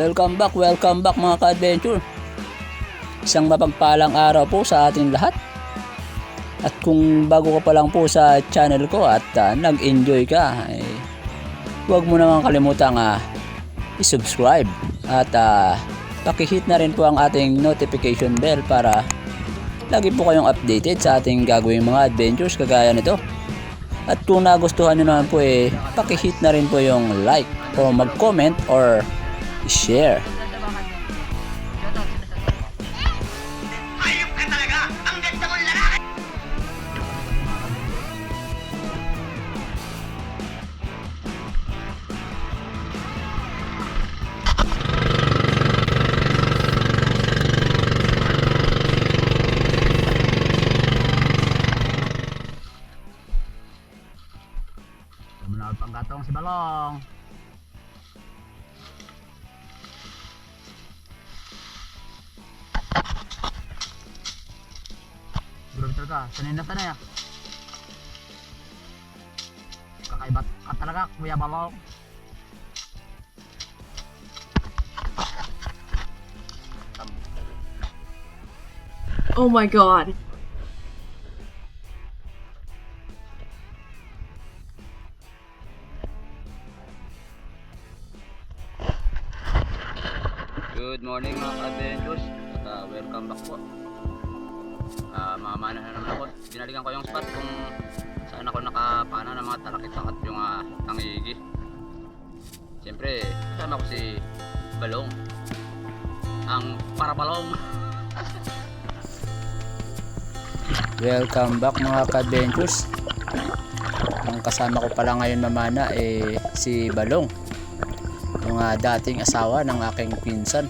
Welcome back, welcome back mga ka-adventure. Isang mapagpalang araw po sa ating lahat. At kung bago ka pa lang po sa channel ko at ah, nag-enjoy ka, eh, huwag mo naman kalimutan ah, i-subscribe at ah, pakihit na rin po ang ating notification bell para lagi po kayong updated sa ating gagawing mga adventures kagaya nito. At kung nagustuhan nyo naman po eh, pakihit na rin po yung like o mag-comment or share. Hayop ka talaga! Ang Talaga, sanay na sanay ah. Kakaibat ka talaga, Kuya Balong. Oh my god. Good morning mga ka-adventures at ah, welcome back po. Ah, mamana na naman ako. Dinaligan ko yung spot kung saan ako nakapana ng mga talakitang at yung uh, tangigi. Siyempre, kasama ko si Balong. Ang parabalong. welcome back mga ka-adventures. Ang kasama ko pala ngayon mamana eh si Balong yung ah, dating asawa ng aking pinsan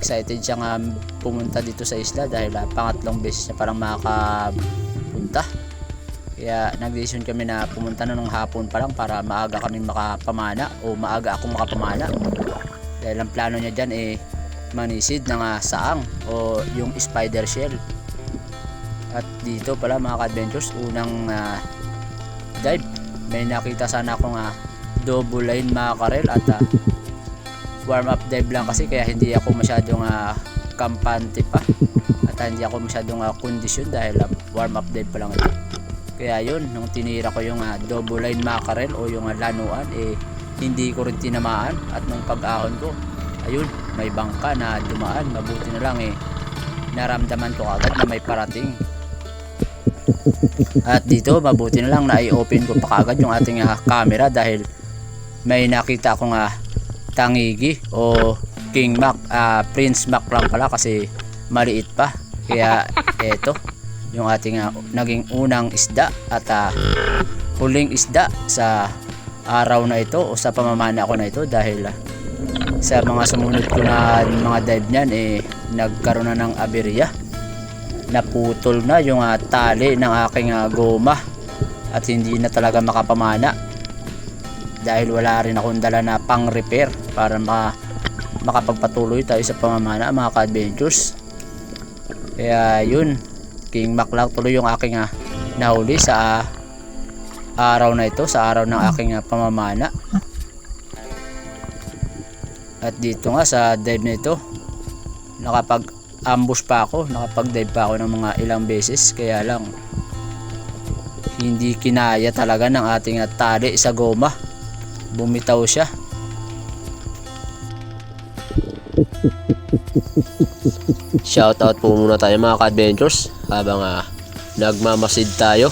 excited siya nga pumunta dito sa isla dahil ah, pangatlong beses niya parang makapunta. Kaya nagdesisyon kami na pumunta na nung hapon pa lang para maaga kami makapamana o maaga akong makapamana. Dahil ang plano niya dyan eh manisid ng ah, saang o yung spider shell. At dito pala mga ka-adventures unang ah, dive. May nakita sana akong ah, double line mackerel at ah, warm up dive lang kasi kaya hindi ako masyadong ah, kampante pa. At ah, hindi ako masyadong uh, kondisyon dahil ah, warm up dive pa lang ito. Kaya yun nung tinira ko yung ah, double line mackerel o yung ah, lanuan eh hindi ko rin tinamaan. At nung pag-ahon ko ayun may bangka na dumaan. Mabuti na lang eh naramdaman ko agad na may parating. At dito mabuti na lang na i-open ko pa kagad yung ating ah, camera dahil may nakita akong ah, tangigi o King Mac, ah, Prince Mac lang pala kasi maliit pa. Kaya eto yung ating ah, naging unang isda at ah, huling isda sa araw na ito o sa pamamana ko na ito dahil ah, sa mga sumunod ko na mga dive niyan eh nagkaroon na ng aberya naputol na yung ah, tali ng aking ah, goma at hindi na talaga makapamana dahil wala rin akong dala na pang repair para ma makapagpatuloy tayo sa pamamana mga ka-adventures. Kaya yun King Mac lang tuloy yung aking ah, nahuli sa ah, araw na ito sa araw ng aking ah, pamamana. At dito nga sa dive na ito nakapag ambush pa ako nakapag dive pa ako ng mga ilang beses. Kaya lang hindi kinaya talaga ng ating ah, tali sa goma. Bumitaw siya Shoutout po muna tayo mga ka-adventures habang ah, nagmamasid tayo.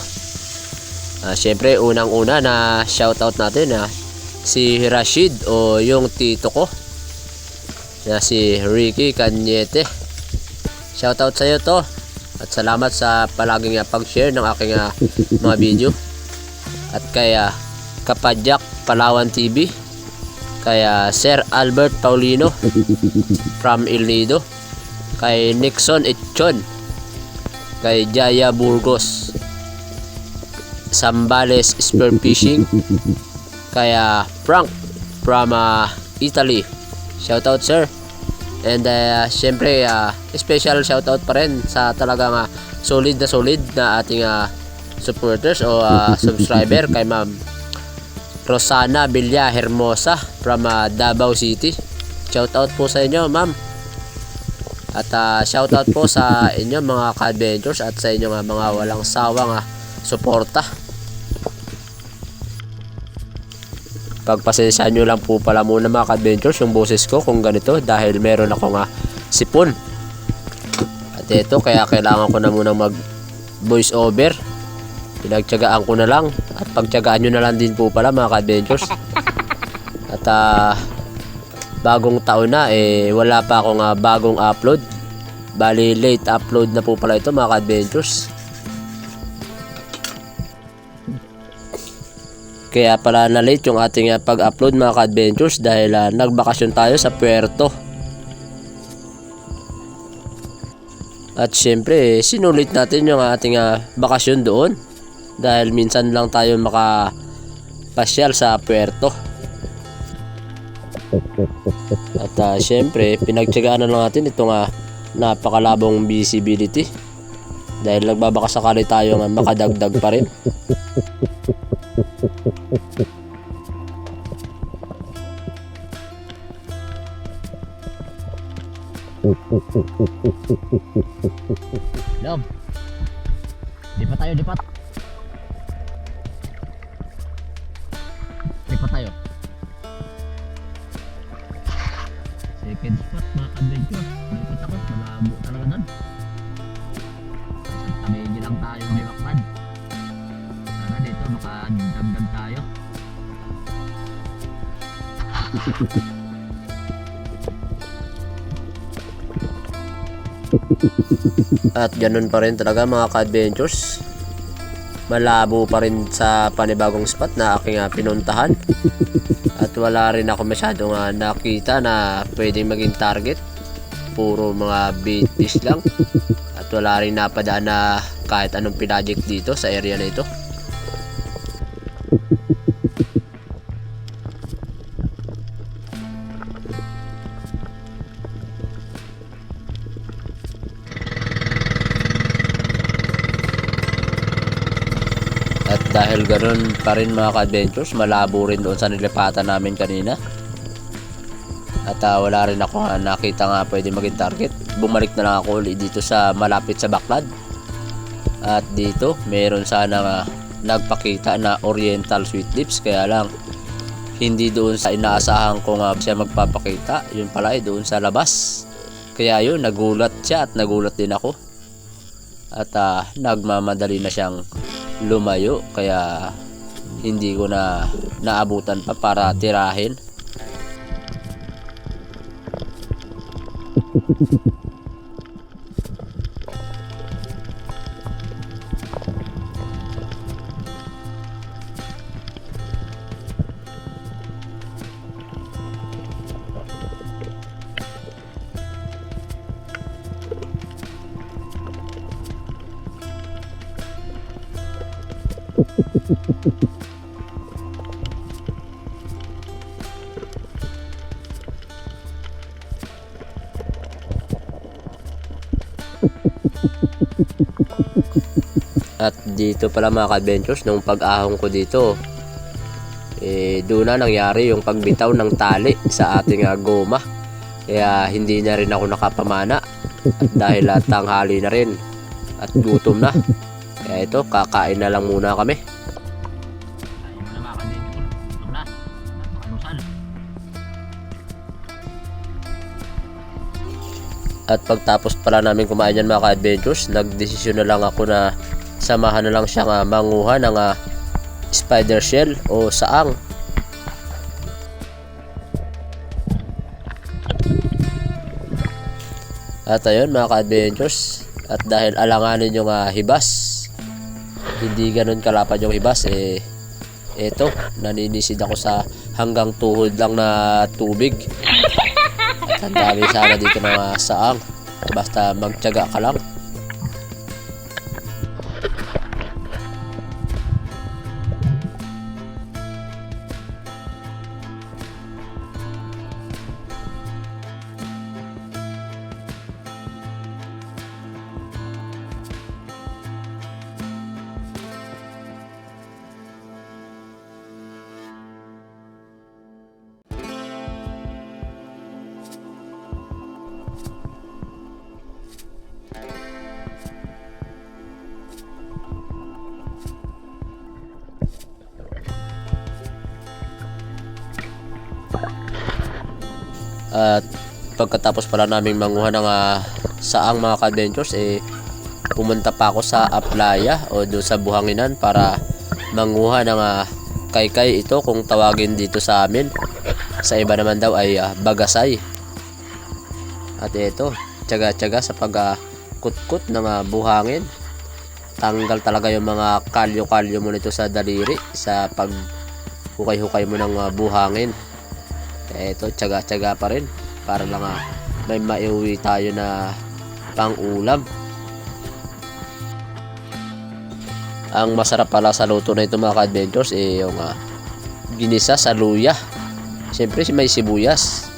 Ah, Siyempre, unang-una na shoutout natin na si Rashid o yung tito ko na si Ricky Cañete. Shoutout sa iyo to at salamat sa palaging ah, pag-share ng aking ah, mga video. At kaya Kapadyak Palawan TV kaya Sir Albert Paulino from El Nido. Kay Nixon Etchon kay Jaya Burgos. Sambales Spear Fishing. Kaya Frank from uh, Italy. Shoutout sir. And uh, syempre uh, special shoutout pa rin sa talagang uh, solid na solid na ating uh, supporters o uh, subscriber kay ma'am Rosana Villa Hermosa from uh, Davao City Shoutout po sa inyo, ma'am. At ah, shoutout po sa inyo mga ka-adventures at sa inyo nga mga walang sawang ah, suporta. Pagpasensyahan nyo lang po pala muna mga ka-adventures yung boses ko kung ganito dahil meron ako nga sipon. At ito kaya kailangan ko na muna mag voice over. Pinagtyagaan ko na lang at pagtyagaan nyo na lang din po pala mga ka-adventures. At ah, bagong taon na eh wala pa akong ah, bagong upload. Bali late upload na po pala ito mga ka-adventures. Kaya pala na late yung ating ah, pag-upload mga ka-adventures dahil ah, nagbakasyon tayo sa Puerto. At syempre, eh, sinulit natin yung ating ah, bakasyon doon dahil minsan lang tayo makapasyal sa Puerto. At ah, syempre, pinagtyagaan na lang natin itong ah, napakalabong visibility dahil nagbabaka sakali tayo nga makadagdag pa rin. Dom. Lipat tayo, lipat. Second spot, mga adventure. Lipat ako, malabo talaga doon. Tabi lang tayo may baktan. Sana dito makadagdag tayo. At ganun pa rin talaga mga ka-adventures. Malabo pa rin sa panibagong spot na aking ah, pinuntahan. At wala rin ako masyadong ah, nakita na pwedeng maging target. Puro mga bait lang. At wala rin napadaan na kahit anong pinaject dito sa area na ito. At dahil ganun pa rin mga ka-adventures, malabo rin doon sa nilipatan namin kanina. At ah, wala rin ako nga nakita nga pwede maging target. Bumalik na lang ako ulit dito sa malapit sa Baklad. At dito, meron sana nga nagpakita na Oriental Sweet Lips. Kaya lang, hindi doon sa inaasahan ko nga siya magpapakita. Yun pala ay doon sa labas. Kaya yun, nagulat siya at nagulat din ako. At ah, nagmamadali na siyang lumayo kaya hindi ko na naabutan pa para tirahin. At dito pala mga ka-adventures, nung pag-ahong ko dito, eh, doon na nangyari yung pagbitaw ng tali sa ating ah, goma. Kaya hindi na rin ako nakapamana. At dahil ah, tanghali na rin at gutom na. Kaya kakain na lang muna kami. At pagtapos pala namin kumain yan mga ka-adventures, nagdesisyon na lang ako na samahan na lang siya nga manguha ng ah, spider shell o saang. At ayun mga ka-adventures, at dahil alanganin yung ah, hibas, hindi ganun kalapad yung hibas, eh, eto, naninisid ako sa hanggang tuhod lang na tubig. At ang dami sana dito mga saang. Basta magtyaga ka lang. At pagkatapos pala namin manguha ng ah, saang mga ka-adventures, eh, pumunta pa ako sa Aplaya o doon sa Buhanginan para manguha ng ah, kaykay ito kung tawagin dito sa amin. Sa iba naman daw ay ah, bagasay. At ito, tsaga-tsaga sa pagkutkot ng ah, buhangin. Tanggal talaga yung mga kalyo-kalyo mo nito sa daliri sa pag hukay-hukay mo ng ah, buhangin. Kaya ito, tsaga-tsaga pa rin para lang ah, may maiuwi tayo na pang ulam. Ang masarap pala sa luto na ito mga ka-adventures eh yung ah, ginisa sa luya. Siyempre may sibuyas.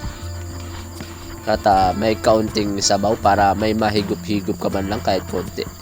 At ah, may kaunting sabaw para may mahigop-higop ka man lang kahit konti.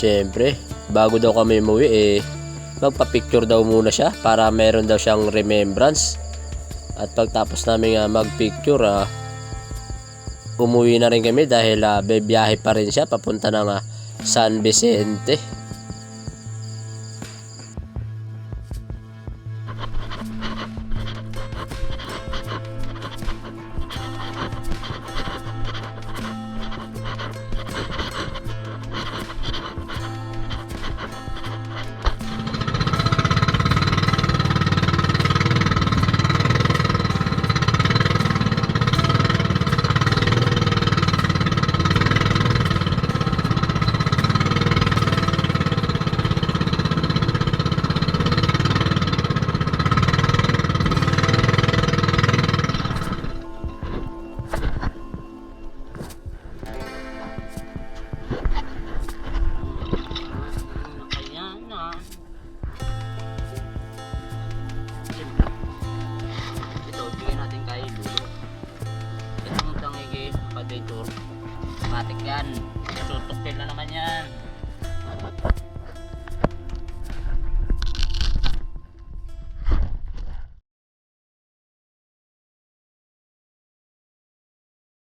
Siyempre, bago daw kami umuwi eh, magpa-picture daw muna siya para meron daw siyang remembrance. At pagtapos namin ah, mag-picture, ah, umuwi na rin kami dahil uh, bebiyahe pa rin siya papunta ng ah, San Vicente.